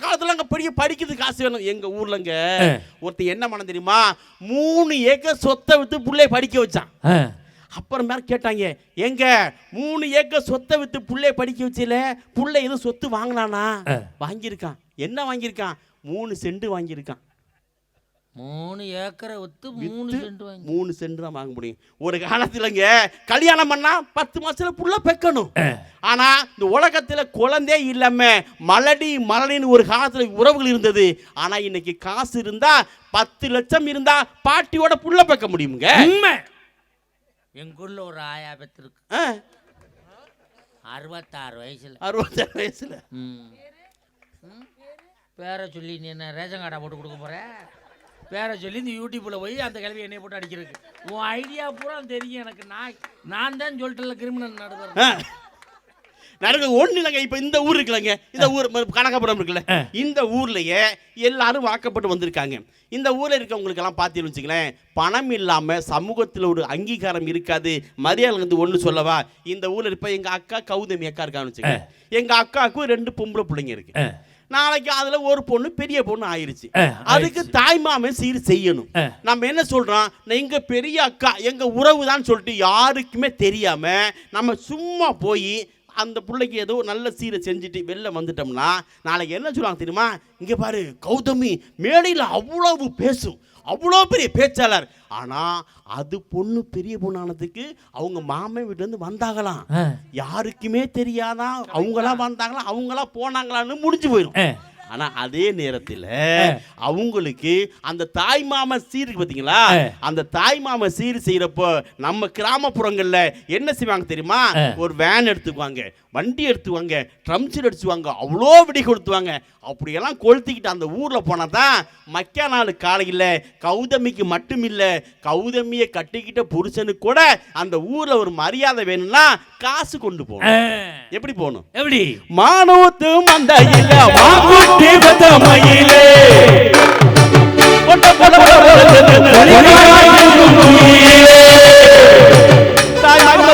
காலத்துல அங்க பெரிய படிக்கிறது காசு வேணும். எங்க ஊர்லங்க ஒருத்தன் என்ன பண்ண தெரியுமா? மூணு ஏக்கர் சொத்தை வித்து புள்ளைய படிக்க வச்சான். அப்புறம் மேல கேட்டாங்க எங்க மூணு ஏக்கர் சொத்தை வித்து புள்ளைய படிக்க வச்சில புள்ளை எதுவும் சொத்து வாங்கினானா? வாங்கியிருக்கான். என்ன வாங்கியிருக்கான்? மூணு செண்டு வாங்கியிருக்கான். மூணு ஏக்கரை வித்து மூணு சென்ட் வாங்கி. மூணு செண்டு தான் வாங்க முடியும். ஒரு காலத்துலங்க கல்யாணம் பண்ணா பத்து மாசத்துல புள்ள பெக்கணும். ஆனா இந்த உலகத்துல குழந்தை இல்லாம மலடி மலடின்னு ஒரு காலத்துல உறவுகள் இருந்தது. ஆனா இன்னைக்கு காசு இருந்தா பத்து லட்சம் இருந்தா பாட்டியோட புள்ள பெக்க முடியுங்க உண்மை. எங்க ஊர்ல ஒரு ஆயா பெத்திருக்கு ஆ, அறுபத்தாறு வயசுல. அறுபத்தாறு வயசுல. பேரை சொல்லி நீ என்ன ரேஷன் கார்டா போட்டு கொடுக்க போற? பேரை சொல்லி இந்த யூடியூப்ல போய் அந்த கிழவி என்னைய போட்டு அடிக்கிறதுக்கு உன் ஐடியா பூரா தெரியும் எனக்கு. நான் நான் தான் சொல்லிட்டல கிரிமினல் ஆ. நடக்கு ஒண்ணு இல்லைங்க. இப்ப இந்த ஊர் இருக்குல்லங்க. இந்த ஊர் கனகாபுரம் இருக்குல்ல. இந்த ஊர்லயே எல்லாரும் வாக்கப்பட்டு வந்திருக்காங்க. இந்த ஊர்ல இருக்கவங்களுக்கு எல்லாம் பார்த்தீங்கன்னு வச்சுங்களேன் பணம் இல்லாம சமூகத்துல ஒரு அங்கீகாரம் இருக்காது. மரியாதை வந்து ஒண்ணு சொல்லவா? இந்த ஊர்ல இருப்ப எங்க அக்கா கௌதமி அக்கா இருக்கான்னு வச்சுங்க எங்க அக்காவுக்கும் ரெண்டு பொம்பளை பிள்ளைங்க இருக்கு. நாளைக்கு அதுல ஒரு பொண்ணு பெரிய பொண்ணு ஆயிருச்சு. அதுக்கு தாய்மாமன் சீர் செய்யணும். நம்ம என்ன சொல்றோம்? எங்க பெரிய அக்கா எங்க உறவு தான் சொல்லிட்டு யாருக்குமே தெரியாம நம்ம சும்மா போய் அந்த பிள்ளைக்கு ஏதோ நல்ல சீரை செஞ்சுட்டு வெளில வந்துட்டோம்னா நாளைக்கு என்ன சொல்லுவாங்க தெரியுமா? இங்க பாரு கௌதமி மேடையில் அவ்வளவு பேசும். அவ்வளோ பெரிய பேச்சாளர். ஆனா அது பொண்ணு பெரிய பொண்ணானதுக்கு அவங்க மாமன் வீட்டுல இருந்து வந்தாங்களாம் யாருக்குமே தெரியாதான் அவங்களா வந்தாங்களா? அவங்களா போனாங்களான்னு முடிஞ்சு போயிடும் ஆனா அதே நேரத்துல அவங்களுக்கு அந்த தாய் மாம சீர் இருக்கு பாத்தீங்களா அந்த தாய் மாம சீர் செய்யறப்போ நம்ம கிராமப்புறங்கள்ல என்ன செய்வாங்க தெரியுமா? ஒரு வேன் எடுத்துக்குவாங்க வண்டி எடுத்துவாங்க ட்ரம் செட் அடிச்சுவாங்க அவ்வளோ வெடி கொளுத்துவாங்க. அப்படியெல்லாம் கொளுத்திக்கிட்டு அந்த ஊர்ல போனா தான் மக்கா நாள் காலையில் கௌதமிக்கு மட்டும் இல்ல கௌதமியை கட்டிக்கிட்ட புருஷனுக்கு கூட அந்த ஊர்ல ஒரு மரியாதை வேணும்னா காசு கொண்டு போகணும். எப்படி போகணும்? எப்படி? மானோத்து மந்தையில வந்த மயிலே. தாய் மகள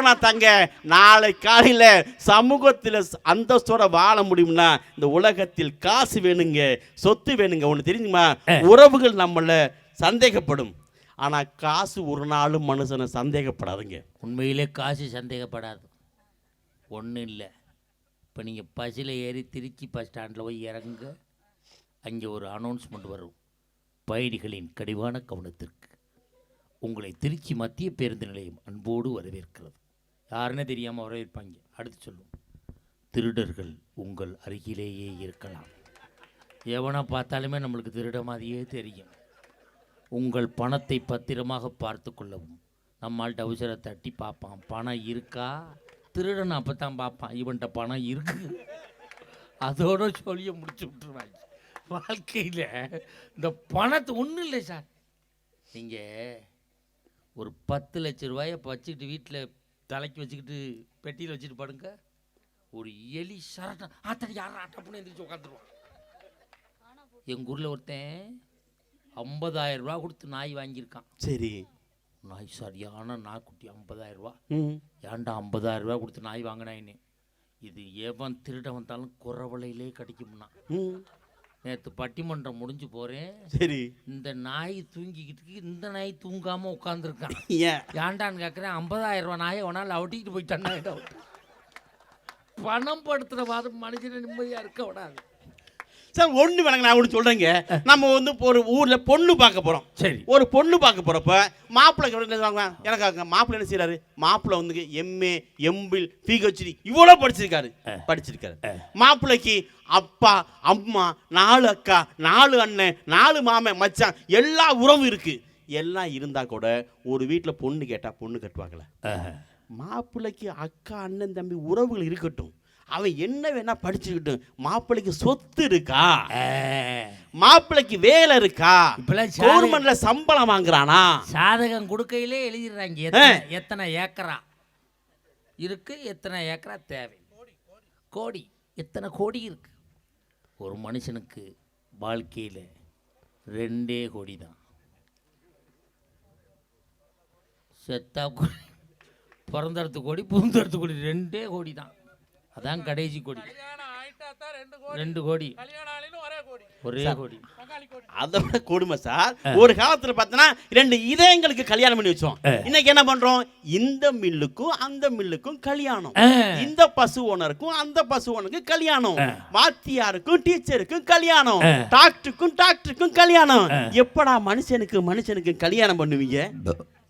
போனா தாங்க நாளை காலையில சமூகத்தில் அந்தஸ்தோட வாழ முடியும்னா இந்த உலகத்தில் காசு வேணுங்க சொத்து வேணுங்க ஒன்று தெரியுமா உறவுகள் நம்மள சந்தேகப்படும். ஆனா காசு ஒரு நாளும் மனுஷனை சந்தேகப்படாதுங்க. உண்மையிலே காசு சந்தேகப்படாது. ஒன்றும் இல்லை. இப்போ நீங்கள் பஸ்ஸில் ஏறி திருச்சி பஸ் ஸ்டாண்டில் போய் இறங்குங்க. அங்கே ஒரு அனௌன்ஸ்மெண்ட் வரும். பயணிகளின் கடிவான கவனத்திற்கு. உங்களை திருச்சி மத்திய பேருந்து நிலையம் அன்போடு வரவேற்கிறது. யாருன்னே தெரியாமல் வரவேற்பாங்க அடுத்து சொல்லும் திருடர்கள் உங்கள் அருகிலேயே இருக்கலாம். எவனை பார்த்தாலுமே நம்மளுக்கு திருட மாதிரியே தெரியும். உங்கள் பணத்தை பத்திரமாக பார்த்து கொள்ளவும். நம்மள்ட்ட அவசர தட்டி பார்ப்பான். பணம் இருக்கா? திருடன் அப்போ தான் பார்ப்பான். இவன்கிட்ட பணம் இருக்கு. அதோட சொல்லிய முடிச்சு விட்டுருவாங்க. வாழ்க்கையில் இந்த பணத்தை ஒன்றும் இல்லை சார். நீங்கள் ஒரு பத்து லட்ச ரூபாயை வச்சுக்கிட்டு வீட்டில் தலைக்கு வச்சுக்கிட்டு பெட்டியில் வச்சுட்டு படுங்க. ஒரு எலி சரட்டம் ஆத்தடி யாரா டப்புன்னு எந்திரிச்சு உட்காந்துருவான் எங்கள் ஊரில் ஒருத்தன் ஐம்பதாயிரம் ரூபா கொடுத்து நாய் வாங்கியிருக்கான். சரி. நாய் சரியான நாய்க்குட்டி ஐம்பதாயிரம் ரூபா. ம். ஏன்டா ஐம்பதாயிரம் ரூபா கொடுத்து நாய் வாங்கினாயின்னு. இது எவன் திருட வந்தாலும் குறவலையிலே கடிக்கும்னா. நேற்று பட்டிமன்றம் முடிஞ்சு போகிறேன் சரி. இந்த நாய் தூங்கிக்கிட்டு இந்த நாய் தூங்காமல் உட்காந்துருக்கான் ஏன்? ஏன்டான்னு கேட்குறேன் ஐம்பதாயிரம் ரூபா நாயை உனால் அவட்டிக்கிட்டு போயிட்டான் பணம் படுத்துகிற வாதம் மனுஷனை நிம்மதியாக இருக்க விடாது. சார் ஒண்ணு வேணாங்க நான் ஒன்று சொல்றேங்க. நம்ம வந்து ஒரு ஊர்ல பொண்ணு பார்க்க போறோம். சரி. ஒரு பொண்ணு பார்க்க போறப்ப மாப்பிள்ளை என்ன சொல்றாங்க எனக்கு மாப்பிள்ளை என்ன செய்யறாரு மாப்பிள்ளை வந்து எம்ஏ எம்பில் பிஹெச்டி இவ்வளோ படிச்சிருக்காரு. படிச்சிருக்காரு. மாப்பிள்ளைக்கு அப்பா அம்மா நாலு அக்கா நாலு அண்ணன் நாலு மாமன் மச்சான் எல்லா உறவும் இருக்கு. எல்லாம் இருந்தா கூட ஒரு வீட்டில் பொண்ணு கேட்டா பொண்ணு கட்டுவாங்களே மாப்பிள்ளைக்கு அக்கா அண்ணன் தம்பி உறவுகள் இருக்கட்டும். அவன் என்ன வேணா படிச்சுக்கிட்டும் மாப்பிள்ளைக்கு சொத்து இருக்கா? மாப்பிள்ளைக்கு வேலை இருக்கா? கவர்மெண்ட்ல சம்பளம் வாங்குறானா? சாதகம் கொடுக்கையிலே எழுதிடுறாங்க. எத்தனை ஏக்கரா? இருக்கு எத்தனை ஏக்கரா தேவை? கோடி. எத்தனை கோடி இருக்கு? ஒரு மனுஷனுக்கு வாழ்க்கையில் ரெண்டே கோடி தான் செத்தா கோடி பிறந்தடுத்து கோடி புகுந்தடுத்து கோடி ரெண்டே கோடி தான் அதான் கடைசி கோடி. ரெண்டு கோடி. ஒரே கோடி. அதை விட கொடுமை சார். ஒரு காலத்துல பார்த்தோன்னா ரெண்டு இதயங்களுக்கு கல்யாணம் பண்ணி வச்சோம். இன்னைக்கு என்ன பண்றோம்? இந்த மில்லுக்கும் அந்த மில்லுக்கும் கல்யாணம். இந்த பசு ஓனருக்கும் அந்த பசு ஓனருக்கும் கல்யாணம். வாத்தியாருக்கும் டீச்சருக்கும் கல்யாணம். டாக்டருக்கும் டாக்டருக்கும் கல்யாணம். எப்படா மனுஷனுக்கு மனுஷனுக்கு கல்யாணம் பண்ணுவீங்க?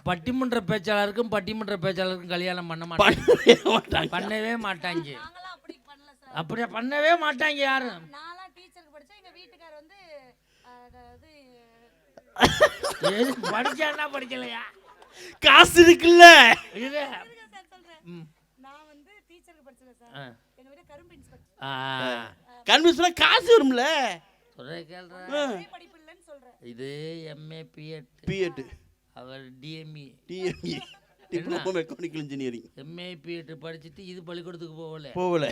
பட்டிமன்ற பேச்சாளருக்கும் பட்டிமன்ற பேச்சாளருக்கும் கல்யாணம் பண்ண மாட்டாங்க. பண்ணவே மாட்டாங்க. அப்படியே பண்ணவே மாட்டாங்க யாரும். நான்லாம் டீச்சருக்கு படிச்சேன். எங்க வீட்டுக்கார் வந்து அதாவது எது படிச்சானா படிக்கலையா? காசு இருக்குல்ல. கன்வின்ஸ்ல காசு வரும்ல. இது எம்ஏ பிஎட் பிஎட் அவர் E. DME DME diploma mechanical engineering MA BEd படிச்சுட்டு இது பள்ளிக்கூடத்துக்கு போகல. போகல.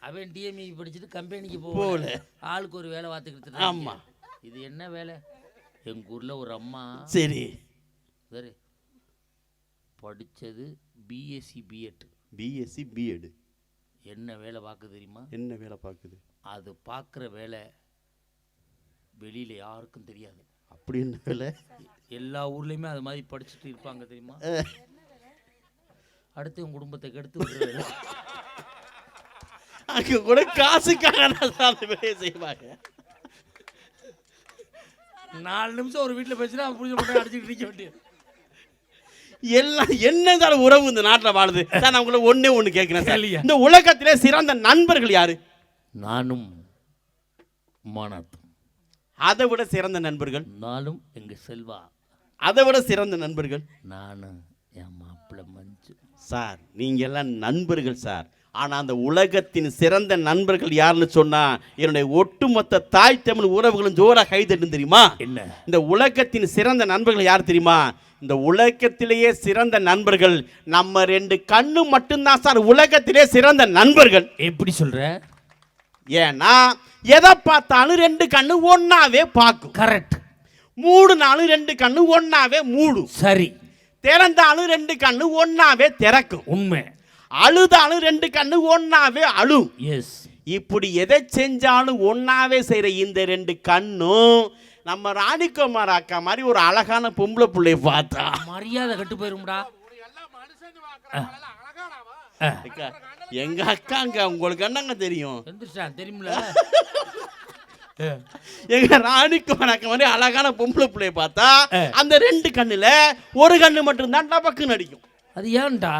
அவன் டிஎம்இ படிச்சுட்டு கம்பெனிக்கு போகல. ஆளுக்கு ஒரு வேலை பார்த்துக்கிட்டு ஆமா. இது என்ன வேலை? எங்க ஊர்ல ஒரு அம்மா. சரி. சரி படிச்சது பிஎஸ்சி பிஎட் பிஎஸ்சி பிஎட் என்ன வேலை பார்க்க தெரியுமா? என்ன வேலை பார்க்குது? அது பார்க்குற வேலை வெளியில யாருக்கும் தெரியாது. அப்படி என்ன வேலை. எல்லா ஊர்லயுமே அது மாதிரி படிச்சுட்டு இருப்பாங்க தெரியுமா? அடுத்து உன் குடும்பத்தை கெடுத்து விடுற வேலை. அங்க கூட காசுக்காக வேலையை செய்வாங்க. நாலு நிமிஷம் ஒரு வீட்டில் பேசினா புரிஞ்ச மட்டும் அடிச்சுட்டு நிற்க வேண்டியது. எல்லாம் என்ன உறவு இந்த நாட்டில் வாழுது? சார் நான் உங்களை ஒண்ணே ஒண்ணு கேட்கிறேன் சார். இந்த உலகத்திலே சிறந்த நண்பர்கள் யாரு? நானும் மானாத்தும் அதை விட சிறந்த நண்பர்கள்? நானும் எங்க செல்வா. அதை விட சிறந்த நண்பர்கள்? நானும் என் மாப்பிள்ளை மஞ்சு. சார் நீங்க எல்லாம் நண்பர்கள் சார். ஆனா அந்த உலகத்தின் சிறந்த நண்பர்கள் யாருன்னு சொன்னா என்னுடைய ஒட்டுமொத்த தாய் தமிழ் உறவுகளும் ஜோரா கைதட்டும் தெரியுமா? என்ன? இந்த உலகத்தின் சிறந்த நண்பர்கள் யார் தெரியுமா? இந்த உலகத்திலேயே சிறந்த நண்பர்கள் நம்ம ரெண்டு கண்ணு மட்டும்தான் சார் உலகத்திலே சிறந்த நண்பர்கள். எப்படி சொல்ற? ஏன்னா எதை பார்த்தாலும் ரெண்டு கண்ணு ஒண்ணாவே பார்க்கும். கரெக்ட் மூடுனாலும் ரெண்டு கண்ணு ஒண்ணாவே மூடும். சரி. திறந்தாலும் ரெண்டு கண்ணு ஒண்ணாவே திறக்கும். உண்மை. அழுதாலும் ரெண்டு கண்ணு ஒண்ணாவே அழும். எஸ் இப்படி எதை செஞ்சாலும் ஒண்ணாவே செய்யற இந்த ரெண்டு கண்ணும் நம்ம ராணிகுமார் அக்கா மாதிரி ஒரு அழகான பொம்பளை பிள்ளைய பார்த்தா. மரியாதை கட்டு போயிரும்டா. அக்கா, எங்க அக்காங்க உங்களுக்கு என்னங்க தெரியும்? எந்திரிச்சான் தெரியுமில எங்க ராணிகுமார் அக்கா மாதிரி அழகான பொம்பளை பிள்ளைய பார்த்தா அந்த ரெண்டு கண்ணுல ஒரு கண்ணு மட்டும்தான் டபக்குன்னு அடிக்கும். அது ஏன்டா?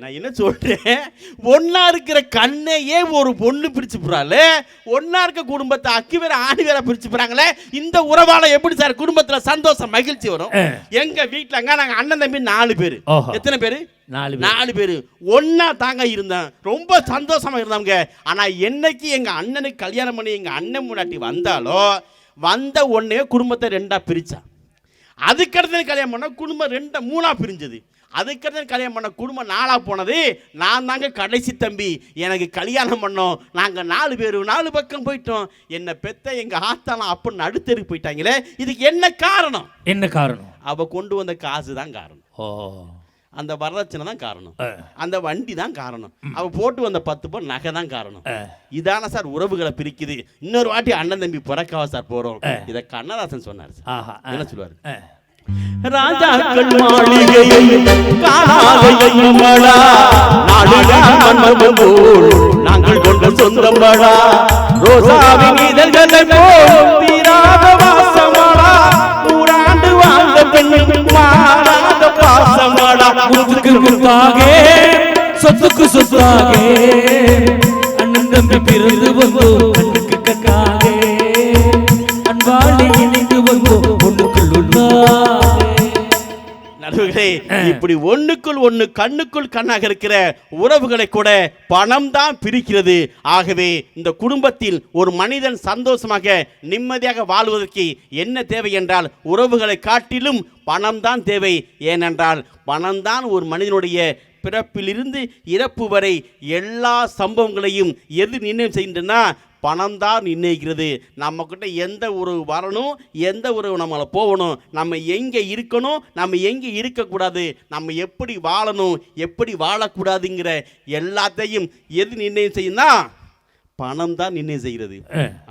நான் என்ன சொல்றேன்? ஒன்னா இருக்கிற கண்ணையே ஒரு பொண்ணு பிரிச்சு போறாளே ஒன்னா இருக்க குடும்பத்தை அக்கி வேற ஆணி வேற பிரிச்சு போறாங்களே இந்த உறவால எப்படி சார் குடும்பத்துல சந்தோஷம் மகிழ்ச்சி வரும்? ஆ. எங்க வீட்டுலங்க நாங்க அண்ணன் தம்பி நாலு பேரு. எத்தனை பேரு? நாலு நாலு பேரு. ஒன்னா தாங்க இருந்தேன். ரொம்ப சந்தோஷமா இருந்தாங்க ஆனா என்னைக்கு எங்க அண்ணனுக்கு கல்யாணம் பண்ணி எங்க அண்ணன் முன்னாடி வந்தாலோ வந்த உடனே குடும்பத்தை ரெண்டா பிரிச்சான். அதுக்கடுத்து கல்யாணம் பண்ண குடும்பம் ரெண்டா மூணா பிரிஞ்சது. அதுக்கடுத்து கல்யாணம் பண்ண குடும்பம் நாளா போனது நான் தாங்க கடைசி தம்பி. எனக்கு கல்யாணம் பண்ணோம். நாங்க நாலு பேர் நாலு பக்கம் போயிட்டோம். என்னை பெத்த எங்க ஆத்தாலாம் அப்ப நடுத்தருக்கு போயிட்டாங்களே இதுக்கு என்ன காரணம்? என்ன காரணம்? அவ கொண்டு வந்த காசு தான் காரணம். ஓ. அந்த வரதட்சணை தான் காரணம். அந்த வண்டி தான் காரணம். அவ போட்டு வந்த பத்து பவுன் நகை தான் காரணம். இதான சார் உறவுகளை பிரிக்குது. இன்னொரு வாட்டி அண்ணன் தம்பி பிறக்காவ சார் போறோம். இத கண்ணதாசன் சொன்னார். என்ன சொல்லுவாரு. ராஜாக்கள் மாளிகையில் காணாத எண்ணமடா. போல் நாங்கள் கொண்ட சொந்தமடா. ரோசாவின் இதழ்களை போல் தீராத வாசமடா. நூறாண்டு வாழ்ந்த பெண்ணும் மாறாத பாசமடா. முத்துக்கு முத்தாக சொத்துக்கு சொத்தாக. அண்ணன் தம்பி பிறந்த இப்படி ஒண்ணுக்குள் ஒண்ணு கண்ணுக்குள் கண்ணாக இருக்கிற உறவுகளை கூட பணம் தான் பிரிக்கிறது. ஆகவே இந்த குடும்பத்தில் ஒரு மனிதன் சந்தோஷமாக நிம்மதியாக வாழ்வதற்கு என்ன தேவை என்றால் உறவுகளை காட்டிலும் பணம் தான் தேவை. ஏனென்றால் பணம் தான் ஒரு மனிதனுடைய பிறப்பிலிருந்து இறப்பு வரை எல்லா சம்பவங்களையும் எது நிர்ணயம் செய்கின்றன? பணம் தான் நிர்ணயிக்கிறது. நம்மக்கிட்ட எந்த உறவு வரணும் எந்த உறவு நம்மளை போகணும் நம்ம எங்கே இருக்கணும் நம்ம எங்கே இருக்கக்கூடாது நம்ம எப்படி வாழணும் எப்படி வாழக்கூடாதுங்கிற எல்லாத்தையும் எது நிர்ணயம் செய்யும்னா பணம் தான் நிர்ணயம் செய்கிறது.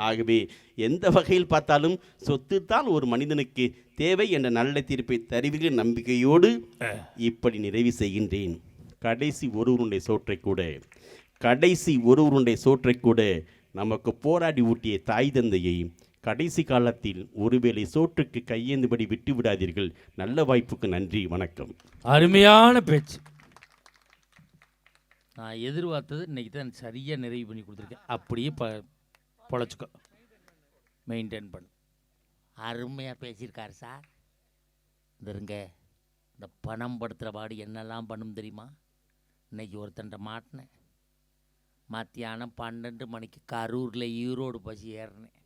ஆகவே எந்த வகையில் பார்த்தாலும் சொத்து தான் ஒரு மனிதனுக்கு தேவை என்ற நல்ல தீர்ப்பை தருவீர்கள் நம்பிக்கையோடு இப்படி நிறைவு செய்கின்றேன். கடைசி ஒருவருடைய சோற்றை கூட. கடைசி ஒருவருடைய சோற்றை கூட நமக்கு போராடி ஊட்டிய தாய் தந்தையை கடைசி காலத்தில் ஒருவேளை சோற்றுக்கு கையேந்துபடி விட்டு விடாதீர்கள். நல்ல வாய்ப்புக்கு நன்றி வணக்கம். அருமையான பேச்சு. நான் எதிர்பார்த்தது இன்னைக்கு தான் சரியாக நிறைவு பண்ணி கொடுத்துருக்கேன். அப்படியே ப பொழைச்சிக்கோ. மெயின்டைன் பண்ணு. அருமையாக பேசியிருக்காரு சார். இந்த இருங்க. இந்த பணம் படுத்துகிற பாடு என்னெல்லாம் பண்ணும் தெரியுமா? இன்னைக்கு ஒருத்தன்ட்ட மாட்டினேன். மத்தியானம் பன்னெண்டு மணிக்கு கரூரில் ஈரோடு பஸ் ஏறினேன்.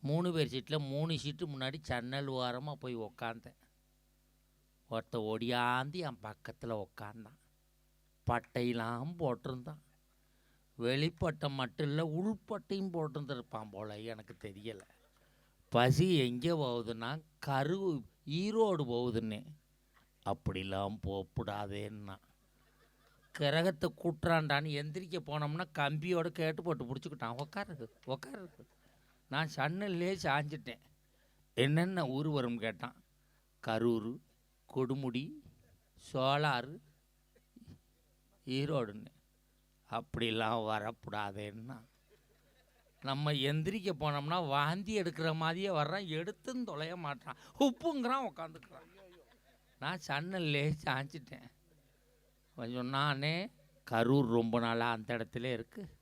மூணு பேர் சீட்டில் மூணு சீட்டு முன்னாடி ஜன்னல் ஓரமாக போய் உக்காந்தேன். ஒருத்த ஒடியாந்து என் பக்கத்தில் உக்காந்தான். பட்டையெல்லாம் போட்டிருந்தான். வெளிப்பட்டை மட்டும் இல்லை உள்பட்டையும் போட்டிருந்துருப்பான் போல எனக்கு தெரியலை. பசி எங்கே போகுதுன்னா கரு ஈரோடு போகுதுன்னு. அப்படிலாம் போகக்கூடாதேன்னா கிரகத்தை கூட்டுறான்டான்னு எந்திரிக்க போனோம்னா கம்பியோட கேட்டு போட்டு பிடிச்சிக்கிட்டான். உக்காரு உக்காரு. நான் சன்னல்லே சாஞ்சிட்டேன். என்னென்ன ஊர் கேட்டான். கரூர் கொடுமுடி சோலாறு ஈரோடுன்னு. அப்படிலாம் வரக்கூடாதேன்னா நம்ம எந்திரிக்க போனோம்னா வாந்தி எடுக்கிற மாதிரியே வர்றான். எடுத்துன்னு தொலைய மாட்டான் உப்புங்கிறான் உட்காந்துக்கிறான் நான் சன்னல்லே சாஞ்சிட்டேன். அவன் சொன்னானே கரூர் ரொம்ப நாளாக அந்த இடத்துல இருக்குது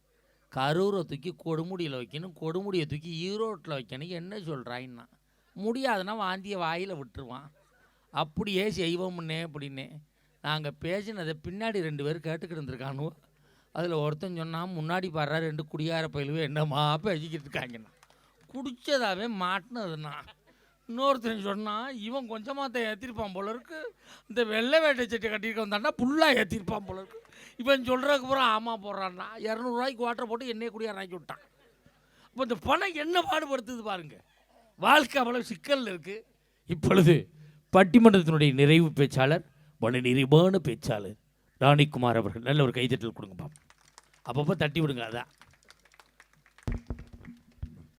கரூரை தூக்கி கொடுமுடியில் வைக்கணும் கொடுமுடியை தூக்கி ஈரோட்டில் வைக்கணும் என்ன சொல்கிறாயின்னா முடியாதுன்னா வாந்தியை வாயில் விட்டுருவான். அப்படியே செய்வோம்னே அப்படின்னே. நாங்கள் பேசினதை பின்னாடி ரெண்டு பேர் கேட்டுக்கிட்டு இருந்திருக்கானுவோ. அதில் ஒருத்தன் சொன்னால் முன்னாடி பாடுறா ரெண்டு குடியார பயிலுவே என்னம்மா? பேசிக்கிட்டு இருக்காங்கண்ணா. குடித்ததாகவே மாட்டினதுண்ணா. இன்னொருத்தன் சொன்னால் இவன் கொஞ்சமாக தான் ஏற்றிருப்பான் போல இருக்கு. இந்த வெள்ளை வேட்டை சட்டை கட்டியிருக்க வந்தான்னா ஃபுல்லாக ஏற்றிருப்பான் போல இருக்கு. இவன் சொல்கிறதுக்கு அப்புறம் ஆமாம் போடுறான்னா இரநூறுவாய்க்கு வாட்டர் போட்டு என்னைய இறக்கி விட்டான். இப்போ இந்த பணம் என்ன பாடுபடுத்துது பாருங்க. வாழ்க்கை அவ்வளோ சிக்கல் இருக்குது இப்பொழுது பட்டிமன்றத்தினுடைய நிறைவு பேச்சாளர் மன நிறைவான பேச்சாளர் ராணிக்குமார் அவர்கள். நல்ல ஒரு கைதட்டல் கொடுங்க பாப்போம். அப்பப்போ தட்டி விடுங்க அதான்.